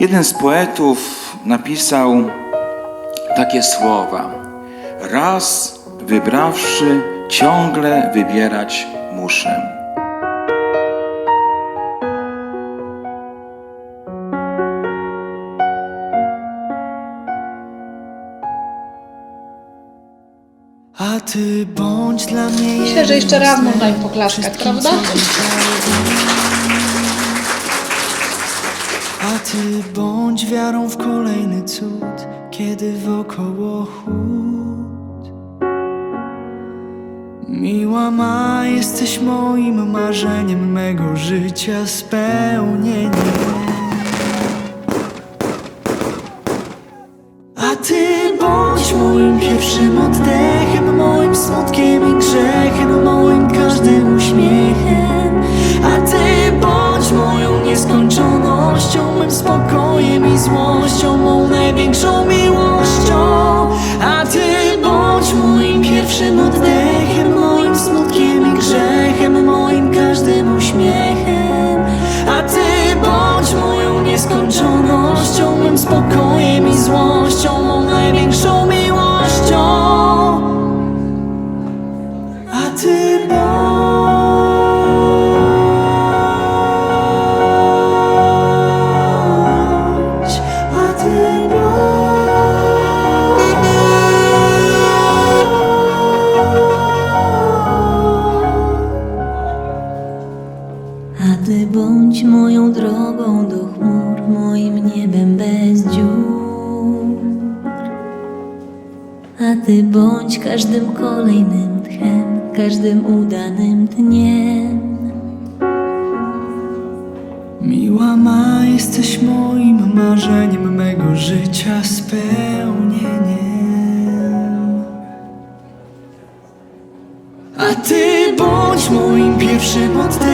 Jeden z poetów napisał takie słowa: Raz wybrawszy, ciągle wybierać muszę. A ty bądź dla mnie Myślę, że jeszcze raz można im poklaskać, prawda? Ty bądź wiarą w kolejny cud, kiedy wokoło chłód. Miła ma, jesteś moim marzeniem, mego życia spełnieniem. A ty bądź moim pierwszym oddechem, moim smutkiem i grzechem, nieskończonością, ty bądź moją drogą do chmur, moim niebem bez dziur. A ty bądź każdym kolejnym tchem, każdym udanym dniem. Miła ma, jesteś moim marzeniem, mego życia spełnieniem. A ty bądź moim pierwszym oddechem,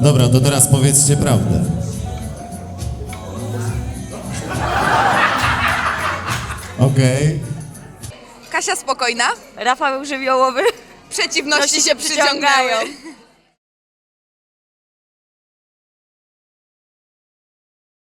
Dobra, to teraz powiedzcie prawdę. Okej. Kasia spokojna, Rafał żywiołowy. przeciwności się się przyciągają. przyciągają.